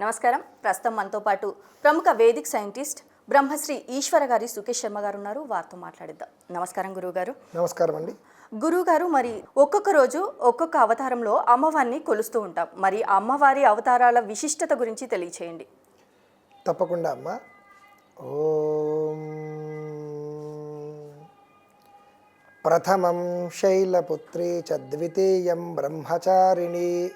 నమస్కారం. ప్రస్తుతం మనతో పాటు ప్రముఖ వేదిక్ సైంటిస్ట్ బ్రహ్మశ్రీ ఈశ్వర గారి సుకేష్ శర్మ గారు ఉన్నారు. వారితో మాట్లాడిద్దాం. నమస్కారం గురువుగారు. నమస్కారం అండి. గురువుగారు మరి ఒక్కొక్క రోజు ఒక్కొక్క అవతారంలో అమ్మవారిని కొలుస్తూ ఉంటాం. మరి అమ్మవారి అవతారాల విశిష్టత గురించి తెలియచేయండి. తప్పకుండా అమ్మ. ఓం ప్రథమం శైలపుత్రీ చ ద్వితీయం బ్రహ్మచారిణి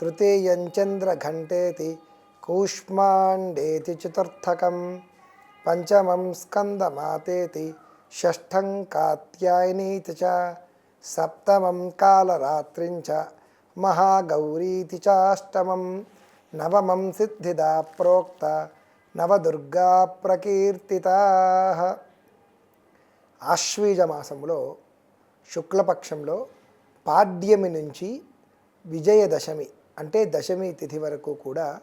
తృతీయం చంద్రఘంటేతి కూష్మాండేతి చతుర్థకం. పంచమం స్కందమాతేతి. షష్ఠం కాత్యాయనీతి చ. సప్తమం కాలరాత్రించ మహాగౌరీతి చాష్టమం. నవమం సిద్ధిదా ప్రోక్త. నవదుర్గా ప్రకీర్తితా. ఆశ్వీజ మాసంలో శుక్లపక్షంలో పాడ్యమి నుంచి విజయదశమి అంటే దశమి తిథి వరకు కూడా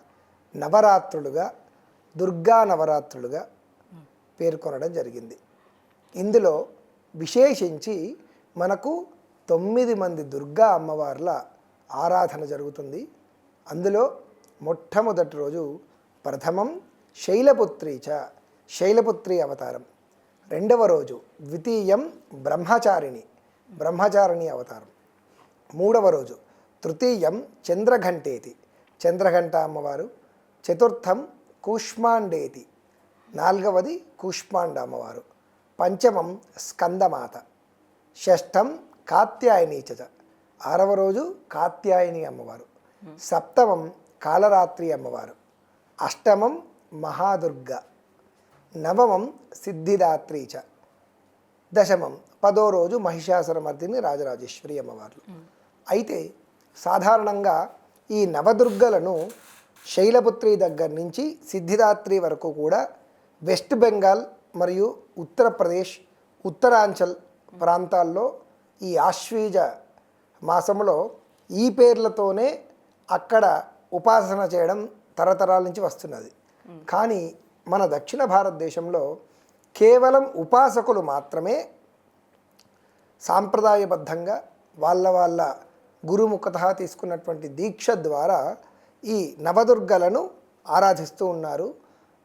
నవరాత్రులుగా దుర్గా నవరాత్రులుగా పేర్కొనడం జరిగింది. ఇందులో విశేషించి మనకు తొమ్మిది మంది దుర్గా అమ్మవార్ల ఆరాధన జరుగుతుంది. అందులో మొట్టమొదటి రోజు ప్రథమం శైలపుత్రి చ శైలపుత్రి అవతారం. రెండవ రోజు ద్వితీయం బ్రహ్మచారిణి బ్రహ్మచారిణి అవతారం. మూడవ రోజు తృతీయం చంద్రఘంటేతి చంద్రఘంట అమ్మవారు. చతుర్థం కూష్మాండేతి నాలుగవది కూష్మాండ అమ్మవారు పంచమం స్కందమాత. షష్ఠం కాత్యాయనీచ ఆరవ రోజు కాత్యాయని అమ్మవారు. సప్తమం కాలరాత్రి అమ్మవారు. అష్టమం మహాదుర్గ. నవమం సిద్ధిదాత్రి చ దశమం పదో రోజు మహిషాసురమర్దిని రాజరాజేశ్వరి అమ్మవార్లు. అయితే సాధారణంగా ఈ నవదుర్గలను శైలపుత్రి దగ్గర నుంచి సిద్ధిదాత్రి వరకు కూడా వెస్ట్ బెంగాల్ మరియు ఉత్తరప్రదేశ్ ఉత్తరాంచల్ ప్రాంతాల్లో ఈ ఆశ్వీజ మాసంలో ఈ పేర్లతోనే అక్కడ ఉపాసన చేయడం తరతరాల నుంచి వస్తున్నది. కానీ మన దక్షిణ భారతదేశంలో కేవలం ఉపాసకులు మాత్రమే సాంప్రదాయబద్ధంగా వాళ్ళ వాళ్ళ గురుముఖత తీసుకున్నటువంటి దీక్ష ద్వారా ఈ నవదుర్గలను ఆరాధిస్తూ ఉన్నారు.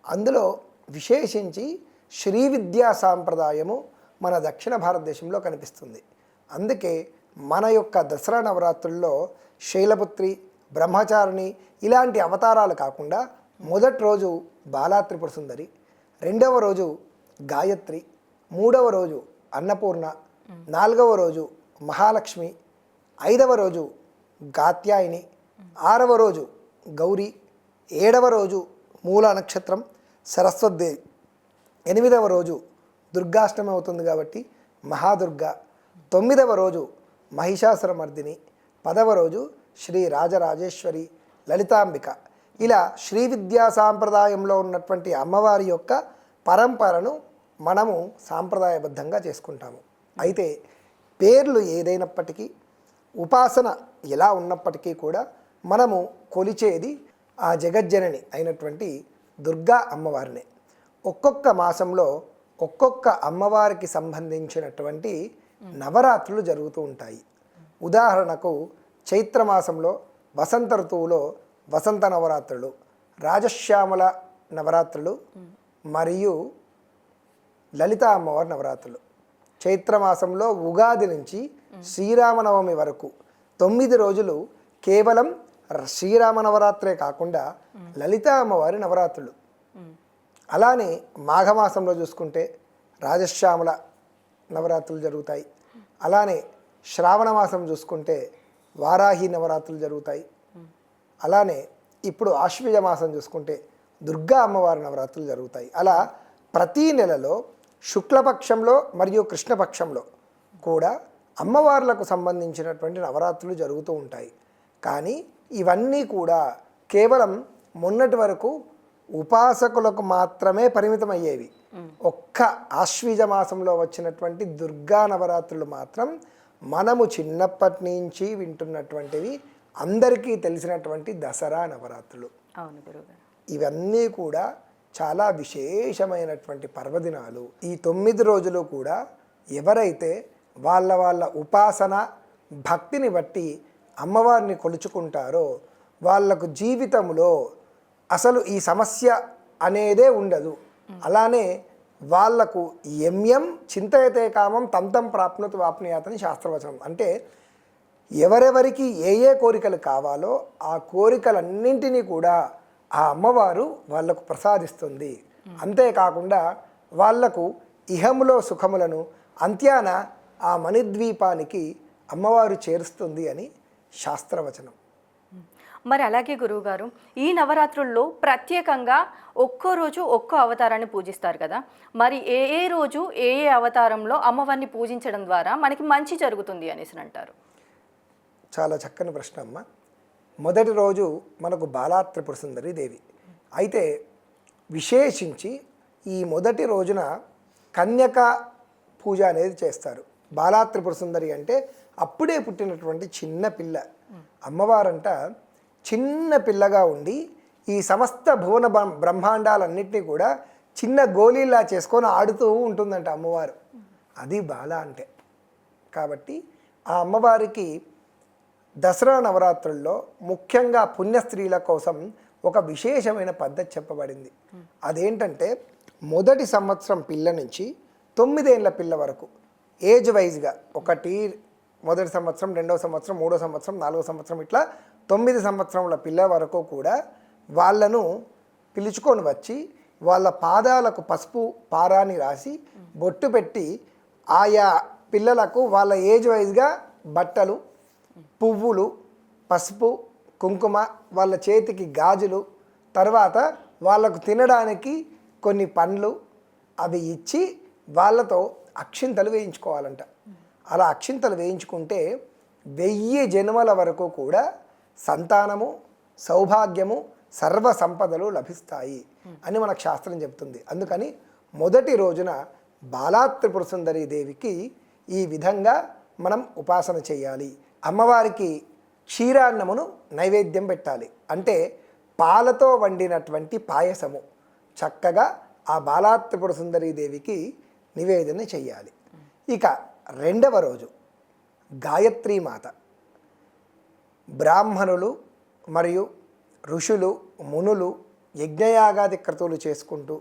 అందులో విశేషించి శ్రీ విద్యా సాంప్రదాయము మన దక్షిణ భారతదేశంలో కనిపిస్తుంది. అందుకే మన యొక్క దసరా నవరాత్రుల్లో శైలపుత్రి బ్రహ్మచారిణి ఇలాంటి అవతారాలు కాకుండా మొదటి రోజు బాలాత్రిపుర సుందరి రెండవ రోజు గాయత్రి మూడవ రోజు అన్నపూర్ణ నాలుగవ రోజు మహాలక్ష్మి ఐదవ రోజు గాత్యాయిని ఆరవ రోజు గౌరీ ఏడవ రోజు మూల నక్షత్రం సరస్వతిదేవి ఎనిమిదవ రోజు దుర్గాష్టమి అవుతుంది కాబట్టి మహాదుర్గ. తొమ్మిదవ రోజు మహిషాసురమర్దిని. పదవ రోజు శ్రీ రాజరాజేశ్వరి లలితాంబిక. ఇలా శ్రీ విద్యా సాంప్రదాయంలో ఉన్నటువంటి అమ్మవారి యొక్క పరంపరను మనము సాంప్రదాయబద్ధంగా చేసుకుంటాము. అయితే పేర్లు ఏదైనప్పటికీ ఉపాసన ఎలా ఉన్నప్పటికీ కూడా మనము కొలిచేది ఆ జగజ్జనని అయినటువంటి దుర్గా అమ్మవారినే. ఒక్కొక్క మాసంలో ఒక్కొక్క అమ్మవారికి సంబంధించినటువంటి నవరాత్రులు జరుగుతూ ఉంటాయి. ఉదాహరణకు చైత్రమాసంలో వసంత ఋతువులో వసంత నవరాత్రులు రాజశ్యామల నవరాత్రులు మరియు లలిత అమ్మవారి నవరాత్రులు. చైత్రమాసంలో ఉగాది నుంచి శ్రీరామనవమి వరకు తొమ్మిది రోజులు కేవలం శ్రీరామ నవరాత్రే కాకుండా లలిత అమ్మవారి నవరాత్రులు. అలానే మాఘమాసంలో చూసుకుంటే రాజశ్యామల నవరాత్రులు జరుగుతాయి. అలానే శ్రావణ మాసం చూసుకుంటే వారాహి నవరాత్రులు జరుగుతాయి. అలానే ఇప్పుడు ఆశ్వీజ మాసం చూసుకుంటే దుర్గా అమ్మవారి నవరాత్రులు జరుగుతాయి. అలా ప్రతీ నెలలో శుక్లపక్షంలో మరియు కృష్ణపక్షంలో కూడా అమ్మవార్లకు సంబంధించినటువంటి నవరాత్రులు జరుగుతూ ఉంటాయి. కానీ ఇవన్నీ కూడా కేవలం మొన్నటి వరకు ఉపాసకులకు మాత్రమే పరిమితం అయ్యేవి ఒక్క ఆశ్వీజ మాసంలో వచ్చినటువంటి దుర్గా నవరాత్రులు మాత్రం మనము చిన్నప్పటి నుంచి వింటున్నటువంటివి అందరికీ తెలిసినటువంటి దసరా నవరాత్రులు. ఇవన్నీ కూడా చాలా విశేషమైనటువంటి పర్వదినాలు. ఈ తొమ్మిది రోజులు కూడా ఎవరైతే వాళ్ళ వాళ్ళ ఉపాసన భక్తిని బట్టి అమ్మవారిని కొలుచుకుంటారో వాళ్ళకు జీవితంలో అసలు ఈ సమస్య అనేదే ఉండదు. అలానే వాళ్ళకు ఎంఎం చింతయతే కామం తంతం ప్రాప్నత వాప్నియాతని శాస్త్రవచనం. అంటే ఎవరెవరికి ఏ ఏ కోరికలు కావాలో ఆ కోరికలన్నింటినీ కూడా ఆ అమ్మవారు వాళ్ళకు ప్రసాదిస్తుంది. అంతేకాకుండా వాళ్ళకు ఇహములో సుఖములను అంత్యాన ఆ మణిద్వీపానికి అమ్మవారు చేరుస్తుంది అని శాస్త్రవచనం. మరి అలాగే గురువుగారు ఈ నవరాత్రుల్లో ప్రత్యేకంగా ఒక్కో రోజు ఒక్కో అవతారాన్ని పూజిస్తారు కదా? మరి ఏ ఏ రోజు ఏ ఏ అవతారంలో అమ్మవారిని పూజించడం ద్వారా మనకి మంచి జరుగుతుంది అనేసి అంటారు. చాలా చక్కని ప్రశ్న అమ్మ. మొదటి రోజు మనకు బాలా త్రిపుర సుందరి దేవి. అయితే విశేషించి ఈ మొదటి రోజున కన్యక పూజ అనేది చేస్తారు. బాలా త్రిపుర సుందరి అంటే అప్పుడే పుట్టినటువంటి చిన్న పిల్ల. అమ్మవారంట చిన్న పిల్లగా ఉండి ఈ సమస్త భువన బ్రహ్మాండాలన్నింటినీ కూడా చిన్న గోళీలా చేసుకొని ఆడుతూ ఉంటుందంట అమ్మవారు. అది బాల అంటే. కాబట్టి ఆ అమ్మవారికి దసరా నవరాత్రుల్లో ముఖ్యంగా పుణ్య స్త్రీల కోసం ఒక విశేషమైన పద్ధతి చెప్పబడింది. అదేంటంటే మొదటి సంవత్సరం పిల్ల నుంచి తొమ్మిదేళ్ళ పిల్ల వరకు ఏజ్ వైజ్గా ఒకటి మొదటి సంవత్సరం రెండవ సంవత్సరం మూడో సంవత్సరం నాలుగో సంవత్సరం ఇట్లా తొమ్మిది సంవత్సరముల పిల్ల వరకు కూడా వాళ్ళను పిలుచుకొని వచ్చి వాళ్ళ పాదాలకు పసుపు పారాని రాసి బొట్టు పెట్టి ఆయా పిల్లలకు వాళ్ళ ఏజ్ వైజ్గా బట్టలు పువ్వులు పసుపు కుంకుమ వాళ్ళ చేతికి గాజులు తర్వాత వాళ్ళకు తినడానికి కొన్ని పండ్లు అవి ఇచ్చి వాళ్ళతో అక్షింతలు వేయించుకోవాలంట. అలా అక్షింతలు వేయించుకుంటే వెయ్యి జన్మల వరకు కూడా సంతానము సౌభాగ్యము సర్వ సంపదలు లభిస్తాయి అని మనకు శాస్త్రం చెప్తుంది. అందుకని మొదటి రోజున బాలా సుందరి దేవికి ఈ విధంగా మనం ఉపాసన చేయాలి. అమ్మవారికి క్షీరాన్నమును నైవేద్యం పెట్టాలి. అంటే పాలతో వండినటువంటి పాయసము చక్కగా ఆ బాలా దేవికి నివేదన చేయాలి. ఇక రెండవ రోజు గాయత్రీ మాత. బ్రాహ్మణులు మరియు ఋషులు మునులు యజ్ఞయాగాది క్రతువులు చేసుకుంటూ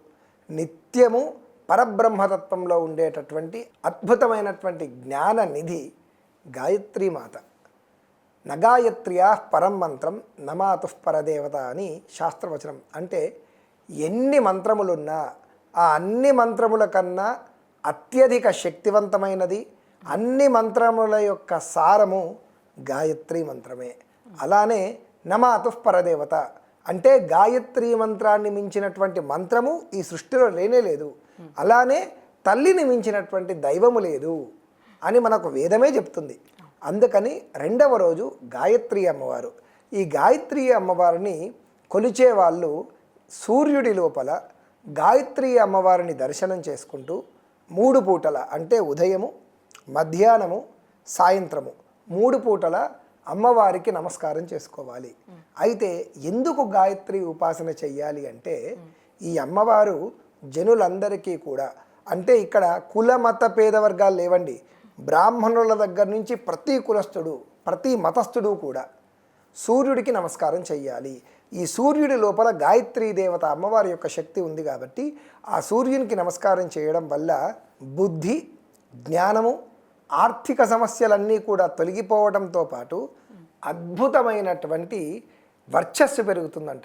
నిత్యము పరబ్రహ్మతత్వంలో ఉండేటటువంటి అద్భుతమైనటువంటి జ్ఞాన నిధి గాయత్రీమాత మాత. పరం మంత్రం నమాతు పరదేవత అని శాస్త్రవచనం. అంటే ఎన్ని మంత్రములున్నా ఆ అన్ని మంత్రముల కన్నా అత్యధిక శక్తివంతమైనది అన్ని మంత్రముల యొక్క సారము గాయత్రి మంత్రమే. అలానే నమాతు పరదేవత. అంటే గాయత్రి మంత్రాన్ని మించినటువంటి మంత్రము ఈ సృష్టిలో లేనే లేదు. అలానే తల్లిని మించినటువంటి దైవము లేదు అని మనకు వేదమే చెప్తుంది. అందుకని రెండవ రోజు గాయత్రి అమ్మవారు. ఈ గాయత్రి అమ్మవారిని కొలిచే వాళ్ళు సూర్యుడి లోపల గాయత్రి అమ్మవారిని దర్శనం చేసుకుంటూ మూడు పూటల అంటే ఉదయము మధ్యాహ్నము సాయంత్రము. మూడు పూటల అమ్మవారికి నమస్కారం చేసుకోవాలి. అయితే ఎందుకు గాయత్రి ఉపాసన చెయ్యాలి అంటే ఈ అమ్మవారు జనులందరికీ కూడా అంటే ఇక్కడ కుల మత పేద వర్గాలు లేవండి. బ్రాహ్మణుల దగ్గర నుంచి ప్రతి కులస్థుడు ప్రతి మతస్థుడు కూడా సూర్యుడికి నమస్కారం చెయ్యాలి. ఈ సూర్యుడి లోపల గాయత్రీ దేవత అమ్మవారి యొక్క శక్తి ఉంది కాబట్టి ఆ సూర్యునికి నమస్కారం చేయడం వల్ల బుద్ధి జ్ఞానము ఆర్థిక సమస్యలన్నీ కూడా తొలగిపోవడంతో పాటు అద్భుతమైనటువంటి వర్చస్సు పెరుగుతుందంట.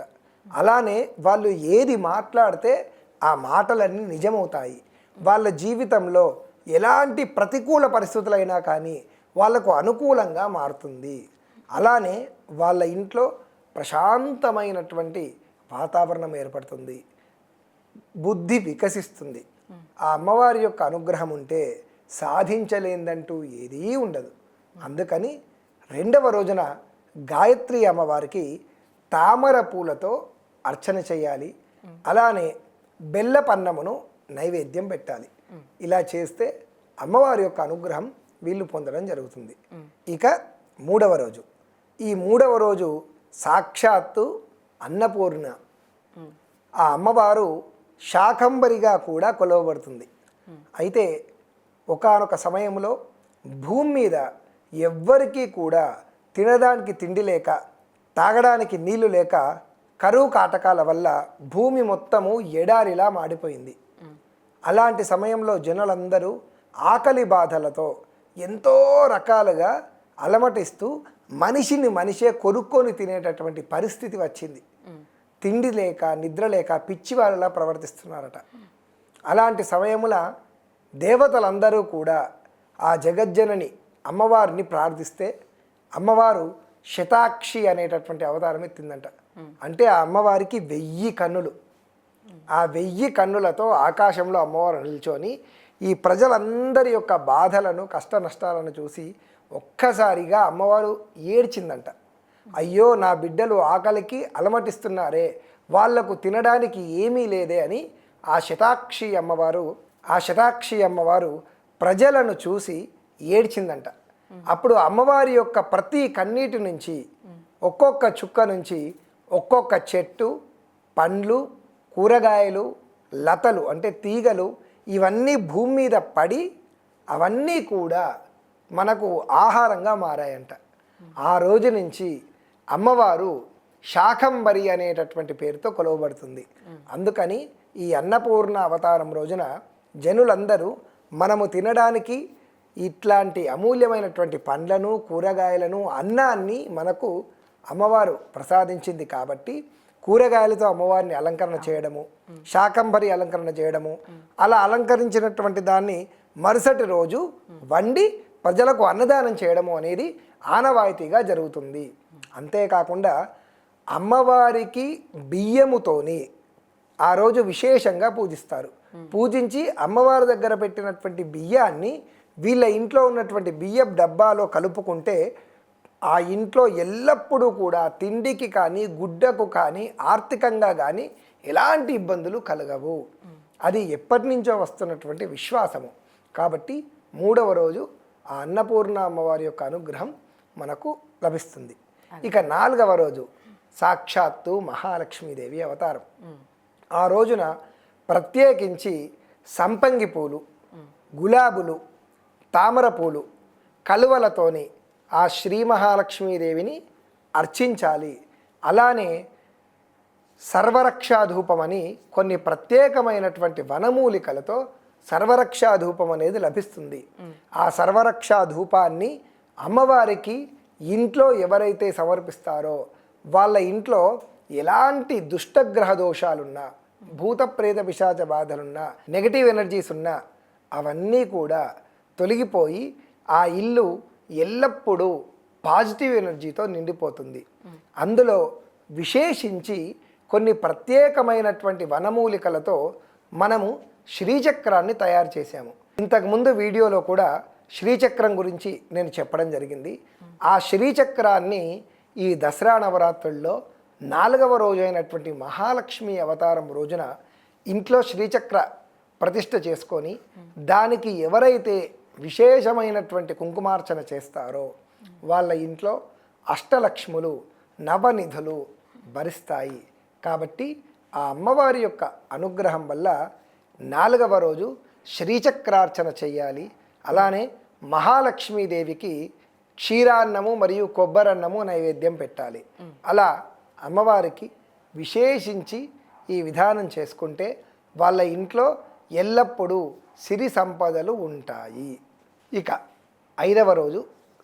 అలానే వాళ్ళు ఏది మాట్లాడితే ఆ మాటలన్నీ నిజమవుతాయి. వాళ్ళ జీవితంలో ఎలాంటి ప్రతికూల పరిస్థితులైనా కానీ వాళ్ళకు అనుకూలంగా మారుతుంది. అలానే వాళ్ళ ఇంట్లో ప్రశాంతమైనటువంటి వాతావరణం ఏర్పడుతుంది. బుద్ధి వికసిస్తుంది. ఆ అమ్మవారి యొక్క అనుగ్రహం ఉంటే సాధించలేందంటూ ఏదీ ఉండదు. అందుకని రెండవ రోజున గాయత్రి అమ్మవారికి తామర పూలతో అర్చన చేయాలి. అలానే బెల్లపన్నమును నైవేద్యం పెట్టాలి. ఇలా చేస్తే అమ్మవారి యొక్క అనుగ్రహం వీళ్ళు పొందడం జరుగుతుంది. ఇక మూడవ రోజు. ఈ మూడవ రోజు సాక్షాత్తు అన్నపూర్ణ. ఆ అమ్మవారు శాకంబరిగా కూడా కొలవబడుతుంది. అయితే ఒకానొక సమయంలో భూమి మీద ఎవ్వరికీ కూడా తినడానికి తిండి లేక తాగడానికి నీళ్ళు లేక కరువు కాటకాల వల్ల భూమి మొత్తము ఎడారిలా మాడిపోయింది. అలాంటి సమయంలో జనులందరూ ఆకలి బాధలతో ఎంతో రకాలుగా అలమటిస్తూ మనిషిని మనిషే కొనుక్కొని తినేటటువంటి పరిస్థితి వచ్చింది. తిండి లేక నిద్ర లేక పిచ్చివారిలా ప్రవర్తిస్తున్నారట. అలాంటి సమయముల దేవతలందరూ కూడా ఆ జగజ్జనని అమ్మవారిని ప్రార్థిస్తే అమ్మవారు శతాక్షి అనేటటువంటి అవతారం ఎత్తిందంట. అంటే ఆ అమ్మవారికి వెయ్యి కన్నులు. ఆ వెయ్యి కన్నులతో ఆకాశంలో అమ్మవారు నిల్చొని ఈ ప్రజలందరి యొక్క బాధలను కష్ట నష్టాలను చూసి ఒక్కసారిగా అమ్మవారు ఏడ్చిందంట. అయ్యో నా బిడ్డలు ఆకలికి అలమటిస్తున్నారే వాళ్ళకు తినడానికి ఏమీ లేదే అని ఆ శతాక్షి అమ్మవారు ఆ శతాక్షి అమ్మవారు ప్రజలను చూసి ఏడ్చిందంట. అప్పుడు అమ్మవారి యొక్క ప్రతి కన్నీటి నుంచి ఒక్కొక్క చుక్క నుంచి ఒక్కొక్క చెట్టు పండ్లు కూరగాయలు లతలు అంటే తీగలు ఇవన్నీ భూమి మీద పడి అవన్నీ కూడా మనకు ఆహారంగా మారాయంట. ఆ రోజు నుంచి అమ్మవారు శాకంబరి అనేటటువంటి పేరుతో కొలవబడుతుంది. అందుకని ఈ అన్నపూర్ణ అవతారం రోజున జనులందరూ మనము తినడానికి ఇట్లాంటి అమూల్యమైనటువంటి పండ్లను కూరగాయలను అన్నాన్ని మనకు అమ్మవారు ప్రసాదించింది కాబట్టి కూరగాయలతో అమ్మవారిని అలంకరణ చేయడము శాకంబరి అలంకరణ చేయడము అలా అలంకరించినటువంటి దాన్ని మరుసటి రోజు వండి ప్రజలకు అన్నదానం చేయడము అనేది ఆనవాయితీగా జరుగుతుంది. అంతేకాకుండా అమ్మవారికి బియ్యముతోని ఆ రోజు విశేషంగా పూజిస్తారు. పూజించి అమ్మవారి దగ్గర పెట్టినటువంటి బియ్యాన్ని వీళ్ళ ఇంట్లో ఉన్నటువంటి బియ్యం డబ్బాలో కలుపుకుంటే ఆ ఇంట్లో ఎల్లప్పుడూ కూడా తిండికి కానీ గుడ్డకు కానీ ఆర్థికంగా కానీ ఎలాంటి ఇబ్బందులు కలగవు. అది ఎప్పటి నుంచో వస్తున్నటువంటి విశ్వాసము. కాబట్టి మూడవ రోజు ఆ అన్నపూర్ణ అమ్మవారి యొక్క అనుగ్రహం మనకు లభిస్తుంది. ఇక నాలుగవ రోజు సాక్షాత్తు మహాలక్ష్మీదేవి అవతారం. ఆ రోజున ప్రత్యేకించి సంపంగి పూలు గులాబులు తామర పూలు కలువలతోని ఆ శ్రీ మహాలక్ష్మీదేవిని అర్చించాలి. అలానే సర్వరక్షాధూపం అని కొన్ని ప్రత్యేకమైనటువంటి వనమూలికలతో సర్వరక్షాధూపం అనేది లభిస్తుంది. ఆ సర్వరక్షాధూపాన్ని అమ్మవారికి ఇంట్లో ఎవరైతే సమర్పిస్తారో వాళ్ళ ఇంట్లో ఎలాంటి దుష్టగ్రహ దోషాలున్నా భూత ప్రేత పిశాచ బాధలున్నా నెగటివ్ ఎనర్జీస్ ఉన్నా అవన్నీ కూడా తొలగిపోయి ఆ ఇల్లు ఎల్లప్పుడూ పాజిటివ్ ఎనర్జీతో నిండిపోతుంది. అందులో విశేషించి కొన్ని ప్రత్యేకమైనటువంటి వనమూలికలతో మనము శ్రీచక్రాన్ని తయారు చేశాము. ఇంతకుముందు వీడియోలో కూడా శ్రీచక్రం గురించి నేను చెప్పడం జరిగింది. ఆ శ్రీచక్రాన్ని ఈ దసరా నవరాత్రుల్లో నాలుగవ రోజు అయినటువంటి మహాలక్ష్మి అవతారం రోజున ఇంట్లో శ్రీచక్ర ప్రతిష్ఠ చేసుకొని దానికి ఎవరైతే విశేషమైనటువంటి కుంకుమార్చన చేస్తారో వాళ్ళ ఇంట్లో అష్టలక్ష్ములు నవనిధులు భరిస్తాయి. కాబట్టి ఆ అమ్మవారి యొక్క అనుగ్రహం వల్ల నాలుగవ రోజు శ్రీచక్రార్చన చెయ్యాలి అలానే మహాలక్ష్మీదేవికి క్షీరాన్నము మరియు కొబ్బరన్నము నైవేద్యం పెట్టాలి. అలా అమ్మవారికి విశేషించి ఈ విధానం చేసుకుంటే వాళ్ళ ఇంట్లో ఎల్లప్పుడూ సిరి సంపదలు ఉంటాయి. ఇక ఐదవ రోజు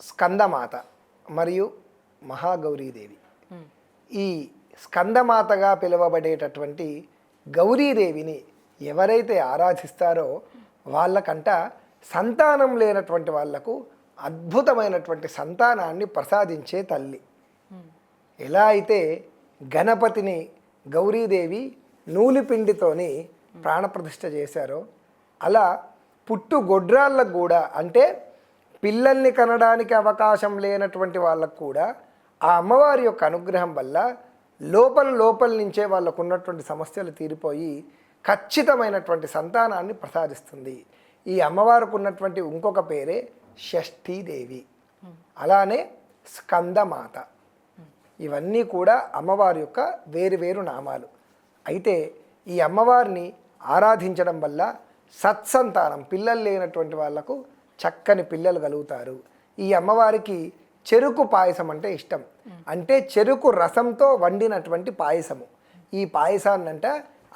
స్కందమాత మరియు మహాగౌరీదేవి. ఈ స్కందమాతగా పిలువబడేటటువంటి గౌరీదేవిని ఎవరైతే ఆరాధిస్తారో వాళ్ళకంట సంతానం లేనటువంటి వాళ్ళకు అద్భుతమైనటువంటి సంతానాన్ని ప్రసాదించే తల్లి. ఎలా అయితే గణపతిని గౌరీదేవి నూలిపిండితోని ప్రాణప్రతిష్ఠ చేశారో అలా పుట్టు గొడ్రాళ్ళకు కూడా అంటే పిల్లల్ని కనడానికి అవకాశం లేనటువంటి వాళ్ళకు కూడా ఆ అమ్మవారి యొక్క అనుగ్రహం వల్ల లోపల లోపల నుంచే వాళ్ళకు ఉన్నటువంటి సమస్యలు తీరిపోయి ఖచ్చితమైనటువంటి సంతానాన్ని ప్రసాదిస్తుంది. ఈ అమ్మవారికి ఉన్నటువంటి ఇంకొక పేరే షష్ఠీదేవి. అలానే స్కందమాత. ఇవన్నీ కూడా అమ్మవారి యొక్క వేరు వేరు నామాలు. అయితే ఈ అమ్మవారిని ఆరాధించడం వల్ల సత్సంతానం పిల్లలు లేనటువంటి వాళ్ళకు చక్కని పిల్లలు కలుగుతారు. ఈ అమ్మవారికి చెరుకు పాయసం అంటే ఇష్టం. అంటే చెరుకు రసంతో వండినటువంటి పాయసము. ఈ పాయసాన్నంట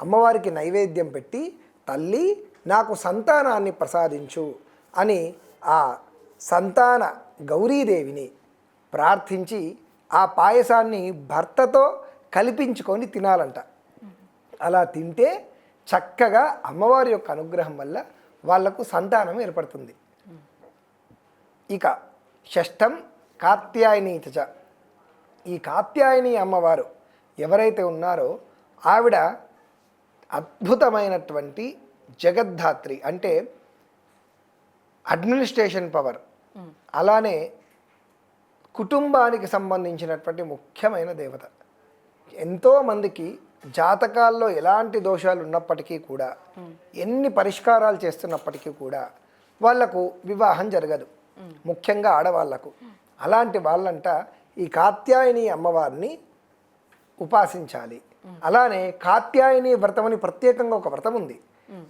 అమ్మవారికి నైవేద్యం పెట్టి తల్లి నాకు సంతానాన్ని ప్రసాదించు అని ఆ సంతాన గౌరీదేవిని ప్రార్థించి ఆ పాయసాన్ని భర్తతో కల్పించుకొని తినాలంట. అలా తింటే చక్కగా అమ్మవారి యొక్క అనుగ్రహం వల్ల వాళ్ళకు సంతానం ఏర్పడుతుంది. ఇక షష్టం కాత్యాయనీత చ. ఈ కాత్యాయని అమ్మవారు ఎవరైతే ఉన్నారో ఆవిడ అద్భుతమైనటువంటి జగద్ధాత్రి అంటే అడ్మినిస్ట్రేషన్ పవర్. అలానే కుటుంబానికి సంబంధించినటువంటి ముఖ్యమైన దేవత. ఎంతోమందికి జాతకాల్లో ఎలాంటి దోషాలు ఉన్నప్పటికీ కూడా ఎన్ని పరిష్కారాలు చేస్తున్నప్పటికీ కూడా వాళ్ళకు వివాహం జరగదు. ముఖ్యంగా ఆడవాళ్ళకు. అలాంటి వాళ్ళంట ఈ కాత్యాయని అమ్మవారిని ఉపాసించాలి. అలానే కాత్యాయని వ్రతం అని ప్రత్యేకంగా ఒక వ్రతం ఉంది.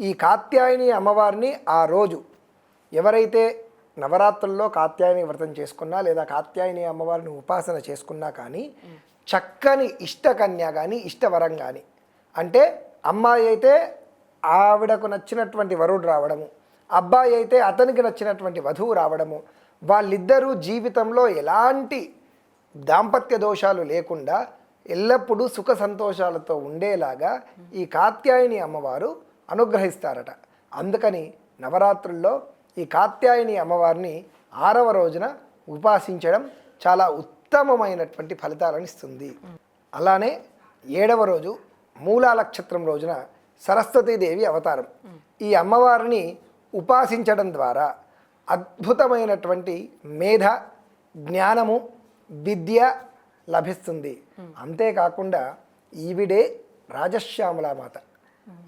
ఈ కాత్యాయని అమ్మవారిని ఆ రోజు ఎవరైతే నవరాత్రుల్లో కాత్యాయని వ్రతం చేసుకున్నా లేదా కాత్యాయని అమ్మవారిని ఉపాసన చేసుకున్నా కానీ చక్కని ఇష్టకన్య కానీ ఇష్టవరం కానీ అంటే అమ్మాయి అయితే ఆవిడకు నచ్చినటువంటి వరుడు రావడము అబ్బాయి అయితే అతనికి నచ్చినటువంటి వధువు రావడము వాళ్ళిద్దరూ జీవితంలో ఎలాంటి దాంపత్య దోషాలు లేకుండా ఎల్లప్పుడూ సుఖ సంతోషాలతో ఉండేలాగా ఈ కాత్యాయని అమ్మవారు అనుగ్రహిస్తారట. అందుకని నవరాత్రుల్లో ఈ కాత్యాయని అమ్మవారిని ఆరవ రోజున ఉపాసించడం చాలా ఉత్తమమైనటువంటి ఫలితాలను ఇస్తుంది. అలానే ఏడవ రోజు మూలా నక్షత్రం రోజున సరస్వతీదేవి అవతారం. ఈ అమ్మవారిని ఉపాసించడం ద్వారా అద్భుతమైనటువంటి మేధ జ్ఞానము విద్య లభిస్తుంది. అంతేకాకుండా ఈవిడే రాజశ్యామలామాత.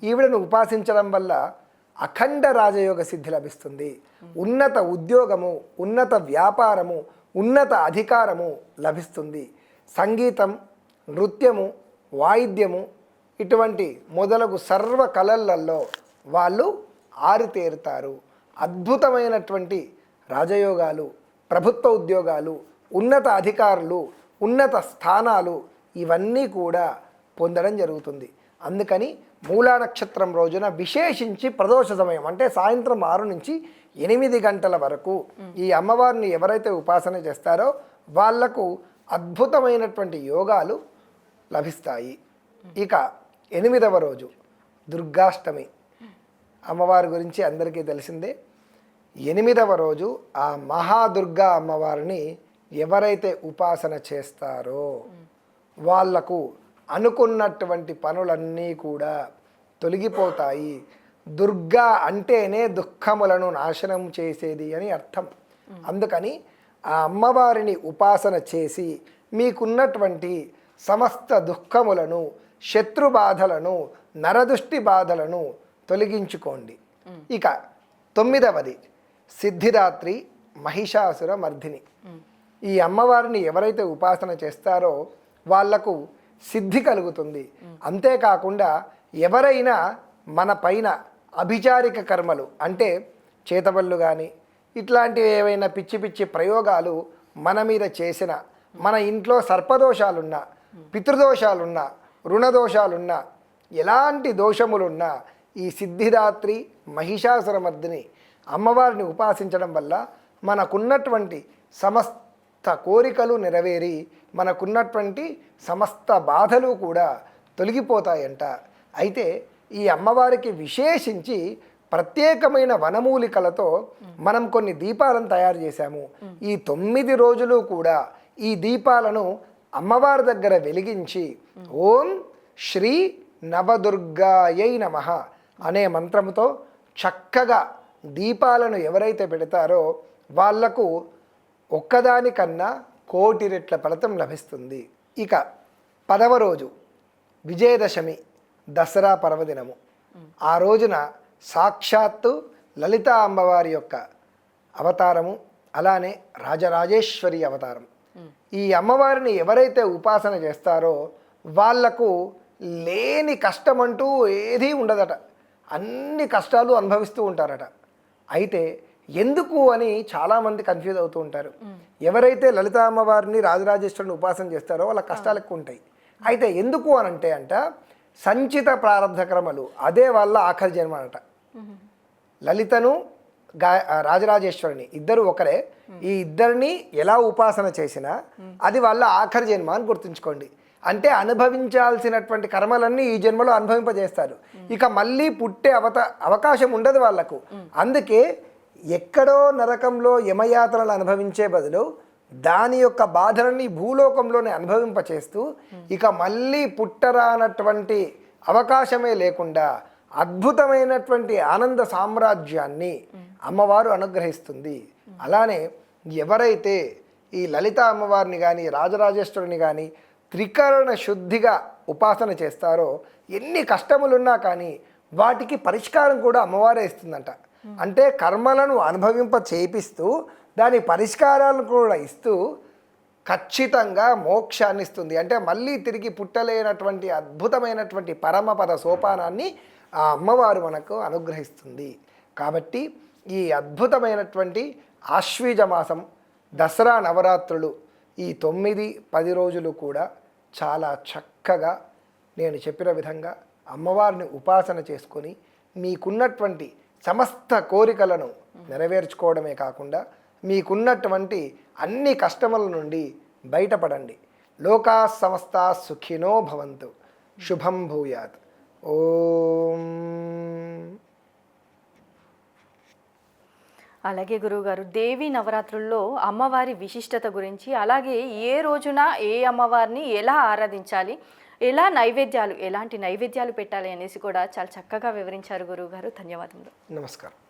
ఈవిడను ఉపాసించడం వల్ల అఖండ రాజయోగ సిద్ధి లభిస్తుంది. ఉన్నత ఉద్యోగము ఉన్నత వ్యాపారము ఉన్నత అధికారము లభిస్తుంది. సంగీతం నృత్యము వాయిద్యము ఇటువంటి మొదలగు సర్వ కళలల్లో వాళ్ళు ఆరితేరుతారు. అద్భుతమైనటువంటి రాజయోగాలు ప్రభుత్వ ఉద్యోగాలు ఉన్నత అధికారులు ఉన్నత స్థానాలు ఇవన్నీ కూడా పొందడం జరుగుతుంది. అందుకని మూలా నక్షత్రం రోజున విశేషించి ప్రదోష సమయం అంటే సాయంత్రం ఆరు నుంచి ఎనిమిది గంటల వరకు. ఈ అమ్మవారిని ఎవరైతే ఉపాసన చేస్తారో వాళ్ళకు అద్భుతమైనటువంటి యోగాలు లభిస్తాయి. ఇక ఎనిమిదవ రోజు దుర్గాష్టమి. అమ్మవారి గురించి అందరికీ తెలిసిందే. ఎనిమిదవ రోజు ఆ మహాదుర్గా అమ్మవారిని ఎవరైతే ఉపాసన చేస్తారో వాళ్ళకు అనుకున్నటువంటి పనులన్నీ కూడా తొలగిపోతాయి. దుర్గా అంటేనే దుఃఖములను నాశనం చేసేది అని అర్థం. అందుకని ఆ అమ్మవారిని ఉపాసన చేసి మీకున్నటువంటి సమస్త దుఃఖములను శత్రు బాధలను నరదృష్టి బాధలను తొలగించుకోండి. ఇక తొమ్మిదవది సిద్ధిదాత్రి మహిషాసుర మర్ధిని. ఈ అమ్మవారిని ఎవరైతే ఉపాసన చేస్తారో వాళ్ళకు సిద్ధి కలుగుతుంది. అంతేకాకుండా ఎవరైనా మన పైన అభిచారిక కర్మలు అంటే చేతబళ్ళు కానీ ఇట్లాంటివి ఏవైనా పిచ్చి పిచ్చి ప్రయోగాలు మన మీద చేసిన మన ఇంట్లో సర్పదోషాలున్నా పితృదోషాలున్నా రుణదోషాలున్నా ఎలాంటి దోషములున్నా ఈ సిద్ధిదాత్రి మహిషాసురమర్దిని అమ్మవారిని ఉపాసించడం వల్ల మనకున్నటువంటి సమస్త కోరికలు నెరవేరి మనకున్నటువంటి సమస్త బాధలు కూడా తొలగిపోతాయంట. అయితే ఈ అమ్మవారికి విశేషించి ప్రత్యేకమైన వనమూలికలతో మనం కొన్ని దీపాలను తయారు చేశాము. ఈ తొమ్మిది రోజులు కూడా ఈ దీపాలను అమ్మవారి దగ్గర వెలిగించి ఓం శ్రీ నవదుర్గాయై నమ అనే మంత్రముతో చక్కగా దీపాలను ఎవరైతే పెడతారో వాళ్ళకు ఒక్కదానికన్నా కోటి రెట్ల ఫలితం లభిస్తుంది. ఇక పదవ రోజు విజయదశమి దసరా పర్వదినము. ఆ రోజున సాక్షాత్తు లలిత అమ్మవారి యొక్క అవతారము అలానే రాజరాజేశ్వరి అవతారం. ఈ అమ్మవారిని ఎవరైతే ఉపాసన చేస్తారో వాళ్ళకు లేని కష్టమంటూ ఏదీ ఉండదట. అన్ని కష్టాలు అనుభవిస్తూ ఉంటారట. అయితే ఎందుకు అని చాలామంది కన్ఫ్యూజ్ అవుతూ ఉంటారు. ఎవరైతే లలిత అమ్మవారిని రాజరాజేశ్వరిని ఉపాసన చేస్తారో వాళ్ళ కష్టాలు ఎక్కువ ఉంటాయి. అయితే ఎందుకు అని అంటే అంట సంచిత ప్రారంభ క్రమలు అదే వాళ్ళ ఆఖరి జన్మ అనట లలితను గా రాజరాజేశ్వరిని ఇద్దరు ఒకరే. ఈ ఇద్దరిని ఎలా ఉపాసన చేసినా అది వాళ్ళ ఆఖరి జన్మ అని గుర్తుంచుకోండి. అంటే అనుభవించాల్సినటువంటి కర్మలన్నీ ఈ జన్మలో అనుభవింపజేస్తారు. ఇక మళ్ళీ పుట్టే అవత అవకాశం ఉండదు వాళ్ళకు. అందుకే ఎక్కడో నరకంలో యమయాతనలు అనుభవించే బదులు దాని యొక్క బాధలని భూలోకంలోనే అనుభవింపచేస్తూ ఇక మళ్ళీ పుట్టరానటువంటి అవకాశమే లేకుండా అద్భుతమైనటువంటి ఆనంద సామ్రాజ్యాన్ని అమ్మవారు అనుగ్రహిస్తుంది. అలానే ఎవరైతే ఈ లలిత అమ్మవారిని కానీ రాజరాజేశ్వరుని కానీ త్రికరణ శుద్ధిగా ఉపాసన చేస్తారో ఎన్ని కష్టములున్నా కానీ వాటికి పరిష్కారం కూడా అమ్మవారే ఇస్తుందంట. Hmm. అంటే కర్మలను అనుభవింప చేపిస్తూ దాని పరిష్కారాలను కూడా ఇస్తూ ఖచ్చితంగా మోక్షాన్ని ఇస్తుంది అంటే మళ్ళీ తిరిగి పుట్టలేనటువంటి అద్భుతమైనటువంటి పరమపద సోపానాన్ని ఆ అమ్మవారు మనకు అనుగ్రహిస్తుంది. కాబట్టి ఈ అద్భుతమైనటువంటి ఆశ్వీజ మాసం దసరా నవరాత్రులు ఈ తొమ్మిది పది రోజులు కూడా చాలా చక్కగా నేను చెప్పిన విధంగా అమ్మవారిని ఉపాసన చేసుకొని మీకున్నటువంటి సమస్త కోరికలను నెరవేర్చుకోవడమే కాకుండా మీకున్నటువంటి అన్ని కష్టముల నుండి బయటపడండి. లోకా సమస్త సుఖినో భవంతు. శుభం భూయాత్. ఓం. అలాగే గురువుగారు దేవి నవరాత్రుల్లో అమ్మవారి విశిష్టత గురించి అలాగే ఏ రోజున ఏ అమ్మవారిని ఎలా ఆరాధించాలి ఎలా నైవేద్యాలు ఎలాంటి నైవేద్యాలు పెట్టాలి అనేసి కూడా చాలా చక్కగా వివరించారు గురువుగారు. ధన్యవాదములు. నమస్కారం.